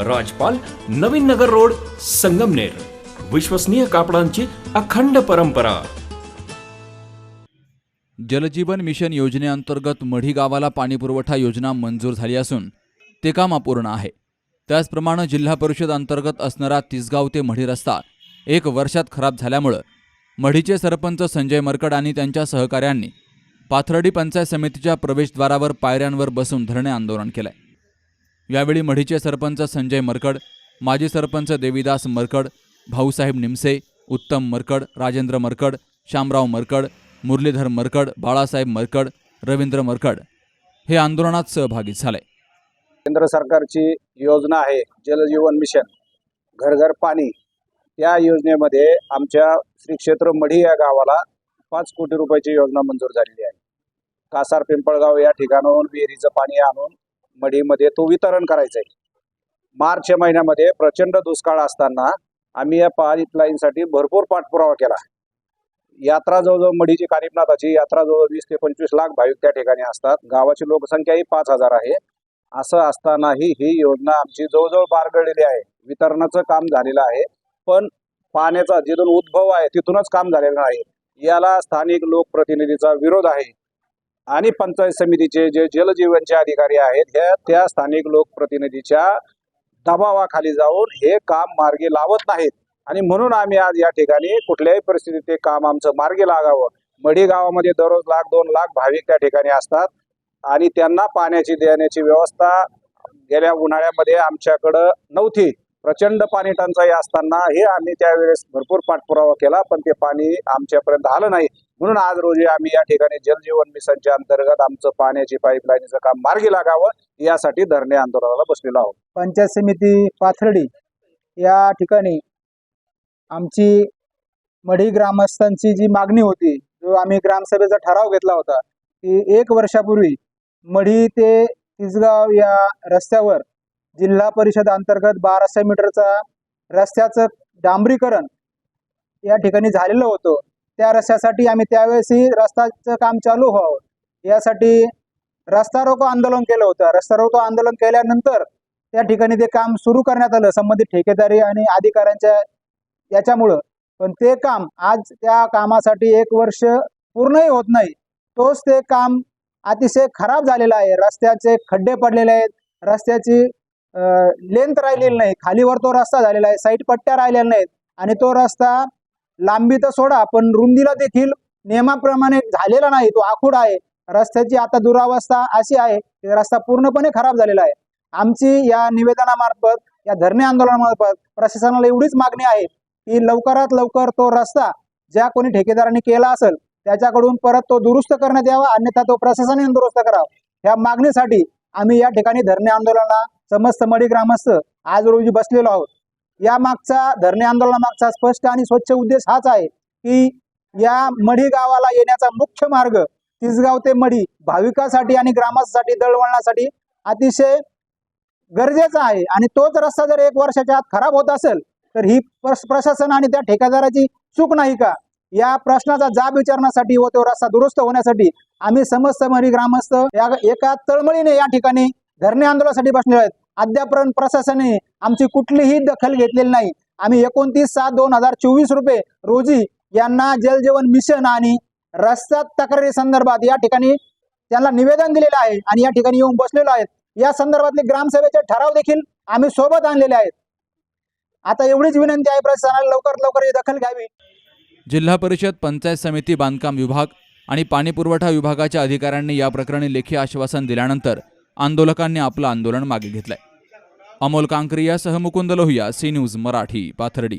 राजपाल Navin Nagar road Sangamner. विश्वसनीय कापडांची अखंड परंपरा. जलजीवन मिशन योजनेअंतर्गत मढी गावाला पाणीपुरवठा योजना मंजूर झाली असून ते काम अपूर्ण आहे. त्याचप्रमाणे जिल्हा परिषद अंतर्गत असणारा तिसगाव ते मढी रस्ता एक वर्षात खराब झाल्यामुळं मढीचे सरपंच संजय मरकड आणि त्यांच्या सहकाऱ्यांनी पाथर्डी पंचायत समितीच्या प्रवेशद्वारावर पायऱ्यांवर बसून धरणे आंदोलन केलंय. यावेळी मढीचे सरपंच संजय मरकड माजी सरपंच देवीदास मरकड भाऊसाहेब निमसे उत्तम मरकड राजेंद्र मरकड शामराव मरकड मुरलीधर मरकड बाळासाहेब मरकड रवींद्र मरकड हे आंदोलनात सहभागी झाले. केंद्र सरकारची योजना आहे जलजीवन मिशन घर घर पाणी या योजनेमध्ये आमच्या श्री क्षेत्र मढी या गावाला पाच कोटी रुपयाची योजना मंजूर झालेली आहे. कासार पिंपळगाव या ठिकाणाहून विहिरीचं पाणी आणून मढीमध्ये तो वितरण करायचा आहे मार्च या महिन्यामध्ये प्रचंड दुष्काळ असताना आम्ही या पाईपलाईनसाठी भरपूर पाठपुरावा केला. यात्रा जवळजवळ मढीची कानिपनाथाची यात्रा जवळ वीस ते पंचवीस लाख भाविक त्या ठिकाणी असतात. गावाची लोकसंख्याही पाच हजार आहे. असं असतानाही ही योजना आमची जवळजवळ बारगळलेली आहे. वितरणाचं काम झालेलं आहे. पण पाण्याचा जिथून उद्भव आहे तिथूनच काम झालेलं नाही. याला स्थानिक लोकप्रतिनिधीचा विरोध आहे. आणि पंचायत समितीचे जे जलजीवनचे अधिकारी आहेत ह्या त्या स्थानिक लोकप्रतिनिधीच्या दबावाखाली जाऊन हे काम मार्गी लावत नाहीत. आणि म्हणून आम्ही आज या ठिकाणी कुठल्याही परिस्थितीत ते काम आमचं मार्गी लागावं. मढी गावामध्ये दररोज लाख दोन लाख भाविक त्या ठिकाणी असतात. आणि त्यांना पाण्याची देण्याची व्यवस्था गेल्या उन्हाळ्यामध्ये आमच्याकडं नव्हती. प्रचंड पाणी टंचाई असताना हे आम्ही त्यावेळेस भरपूर पाठपुरावा केला पण ते पाणी आमच्यापर्यंत आलं नाही. म्हणून आज रोजी आम्ही या ठिकाणी जलजीवन मिशनच्या अंतर्गत आमचं पाण्याची पाईपलाईनचं काम मार्गी लागावं यासाठी धरणे आंदोलनाला बसलेलो आहोत. पंचायत समिती पाथर्डी या ठिकाणी आमची मढी ग्रामस्थांची जी मागणी होती जो आम्ही ग्रामसभेचा ठराव घेतला होता की एक वर्षापूर्वी मढी ते तिसगाव या रस्त्यावर जिल्हा परिषद अंतर्गत बाराशे मीटरचा रस्त्याचं डांबरीकरण या ठिकाणी झालेलं होतं. त्या रस्त्यासाठी आम्ही त्यावेळेसही रस्त्याचं काम चालू व्हावं. यासाठी रस्ता रोको आंदोलन केलं होतं. रस्ता रोको आंदोलन केल्यानंतर त्या ठिकाणी ते काम सुरू करण्यात आलं. संबंधित ठेकेदारी आणि अधिकाऱ्यांच्या याच्यामुळं. पण ते काम आज त्या कामासाठी एक वर्ष पूर्णही होत नाही. तोच ते काम अतिशय खराब झालेलं आहे. रस्त्याचे खड्डे पडलेले आहेत. रस्त्याची लेंथ राहिलेली नाही. खालीवर तो रस्ता झालेला आहे. साईड पट्ट्या राहिलेल्या नाहीत. आणि तो रस्ता लांबी तर सोडा पण रुंदीला देखील नियमाप्रमाणे झालेला नाही. तो आखूड आहे. रस्त्याची आता दुरावस्था अशी आहे की रस्ता पूर्णपणे खराब झालेला आहे. आमची या निवेदनामार्फत या धरणे आंदोलनामार्फत प्रशासनाला एवढीच मागणी आहे की लवकरात लवकर तो रस्ता ज्या कोणी ठेकेदारांनी केला असेल त्याच्याकडून परत तो दुरुस्त करण्यात यावा अन्यथा तो प्रशासनाने दुरुस्त करावा. या मागणीसाठी आम्ही या ठिकाणी धरणे आंदोलनाला समस्त मडी ग्रामस्थ आज रोजी बसलेलो आहोत. या मागचा धरणे आंदोलनामागचा स्पष्ट आणि स्वच्छ उद्देश हाच आहे की या मढी गावाला येण्याचा मुख्य मार्ग तिसगाव ते मढी भाविकासाठी आणि ग्रामस्थासाठी दळवळणासाठी अतिशय गरजेचा आहे. आणि तोच रस्ता जर एक वर्षाच्या आत खराब होत असेल तर ही प्रशासन आणि त्या ठेकेदाराची चूक नाही का? या प्रश्नाचा जाब विचारण्यासाठी व तो रस्ता दुरुस्त होण्यासाठी आम्ही समस्त मरी ग्रामस्थ या एका तळमळीने या ठिकाणी धरणे आंदोलनासाठी बसणार आहेत. अद्यापर्यंत प्रशासनाने आमची कुठलीही दखल घेतलेली नाही. आम्ही एकोणतीस सात दोन हजार चोवीस रुपये रोजी यांना जलजीवन मिशन आणि रस्ता तक्रारी संदर्भात या ठिकाणी त्यांना निवेदन दिलेलं आहे आणि या ठिकाणी येऊन बसलेलो आहेत या संदर्भातले ग्रामसभेचे ठराव देखील आम्ही सोबत आणलेले आहेत. आता एवढीच विनंती आहे प्रशासनाला लवकरात लवकर ही दखल घ्यावी. जिल्हा परिषद पंचायत समिती बांधकाम विभाग आणि पाणीपुरवठा विभागाच्या अधिकाऱ्यांनी या प्रकरणी लेखी आश्वासन दिल्यानंतर आंदोलकांनी आपलं आंदोलन मागे घेतलंय. अमोल कांकरियासह मुकुंद लोहिया सी न्यूज मराठी पाथर्डी.